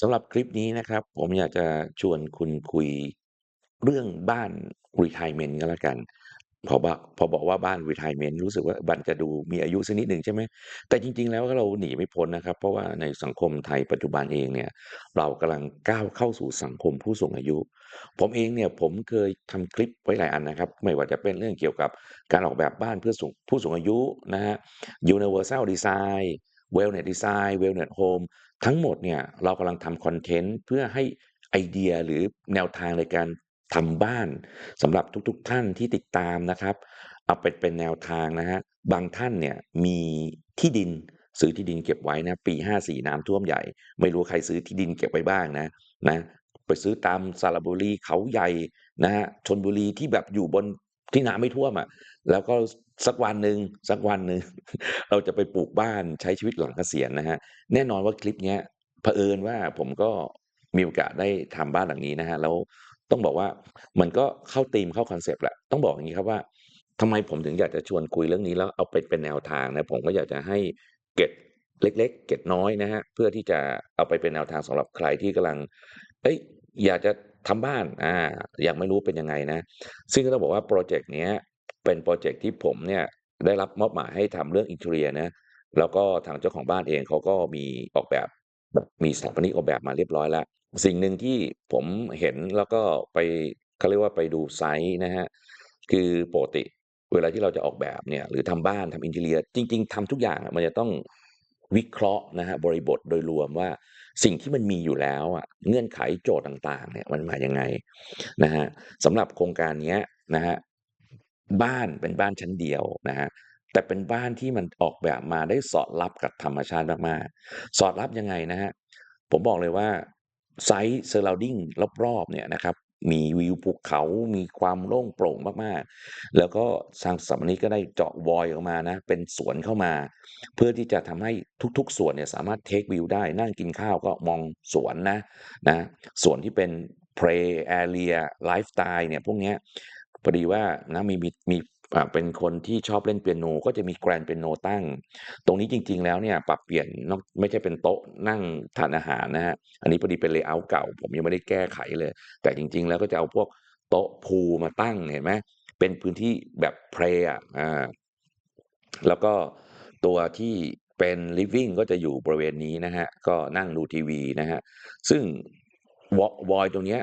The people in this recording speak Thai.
สำหรับคลิปนี้นะครับ ผมอยากจะชวนคุณคุยเรื่องบ้านรีทร์เมนต์ก็แล้วกัน พอบะพอบอกว่าบ้านรีทร์เมนต์รู้สึกว่ามันจะดูมีอายุสักนิดหนึ่งใช่ไหม?แต่จริง ๆ แล้วเราหนีไม่พ้นนะครับ เพราะว่าในสังคมไทยปัจจุบันเองเนี่ย เรากำลังก้าวเข้าสู่สังคมผู้สูงอายุ ผมเองเนี่ยผมเคยทำคลิปไว้หลายอันนะครับ ไม่ว่าจะเป็นเรื่องเกี่ยวกับการออกแบบบ้านเพื่อผู้สูงอายุนะครับ Universal Design Wellness Design Wellness Home ทั้งหมดเนี่ยเรากำลังทำคอนเทนต์เพื่อให้ไอเดียหรือแนวทางในการทำบ้านสำหรับทุกๆท่านที่ติดตามนะครับ เอาไปเป็นแนวทางนะครับางท่านเนี่ยมีที่ดินซื้อที่ดินเก็บไว้นะปี 54 น้ำท่วมใหญ่ ไม่รู้ใครซื้อที่ดินเก็บไว้บ้างนะนะไปซื้อตามสระบุรีเขาใหญ่นะครับชลบุรีที่แบบอยู่บน ที่น้ำไม่ท่วมอะแล้วก็สักวันหนึ่งสักวันหนึ่งเราจะไปปลูกบ้านใช้ชีวิตหลังเกษียณนะครับแน่นอนว่าคลิปเนี้ยเผอิญว่าผมก็มีโอกาสได้ทำบ้านหลังนี้นะครับแล้วต้องบอกว่ามันก็เข้าธีมเข้าคอนเซปต์แหละต้องบอกอย่างงี้ครับว่าทำไมผมถึงอยากจะชวนคุยเรื่องนี้แล้วเอาไปเป็นแนวทางนะผมก็อยากจะให้เก็ดเล็ก ๆ เก็ดน้อยนะครับเพื่อที่จะเอาไปเป็นแนวทางสำหรับใครที่กำลังเฮ้ยอยากจะ ทำบ้านอ่ายังไม่รู้เป็นยังไงนะ ซึ่งก็ต้องบอกว่าพรเจกต์นี้เป็นพรเจกต์ที่ผมเนี่ยได้รับมอบหมายให้ทำเรื่อง Interior นะแล้วก็ทางเจ้าของบ้านเองเขาก็มีออกแบบแบบมีสถาปนิกออกแบบมาเรียบร้อยแล้ว สิ่งหนึ่งที่ผมเห็นแล้วก็ไปเขาเรียกว่าไปดูไซต์นะครับคือปกติเวลาที่เราจะออกแบบเนี่ยหรือทำบ้านทำ Interior จริง ๆทำทุกอย่างมันจะต้องวิเคราะห์นะครับบริบทโดยรวมว่า สิ่งที่มันมีอยู่แล้วอะเงื่อนไขโจทย์ต่างๆเนี่ยมันมายังไงนะฮะสำหรับโครงการนี้นะฮะบ้านเป็นบ้านชั้นเดียวนะฮะแต่เป็นบ้านที่มันออกแบบมาได้สอดรับกับธรรมชาติมากๆ สอดรับยังไงนะฮะผมบอกเลยว่าไซส์เซอร์ราดิ้งรอบๆเนี่ยนะครับ มีวิวภูเขามีความโล่งโปร่งมากๆ แล้วก็ทางสถาปนิกก็ได้เจาะวอยออกมานะ เป็นสวนเข้ามา เพื่อที่จะทำให้ทุกๆ ส่วนเนี่ยสามารถเทควิวได้ นั่งกินข้าวก็มองสวนนะนะส่วนที่เป็นเพลย์แอเรียไลฟ์สไตล์เนี่ยพวกเนี้ยพอดีว่านะมีมีมี เป็นคนที่ชอบเล่นเปียโนก็จะมี Grand เปียโนตั้ง ตรงนี้จริง ๆ แล้วเนี่ยปรับเปลี่ยนนอกไม่ใช่เป็นโต๊ะนั่งทานอาหารนะครับอันนี้พอดีเป็นเลเยอาต์เก่า ผมยังไม่ได้แก้ไขเลย แต่จริง ๆ แล้วก็จะเอาพวกโต๊ะพูมาตั้งเห็นไหมเป็นพื้นที่แบบ play อะอาแล้วก็ตัวที่เป็นลิฟวิ่งก็จะอยู่บริเวณนี้นะครับก็นั่งดูทีวีนะครับซึ่งว void ตรงเนี้ย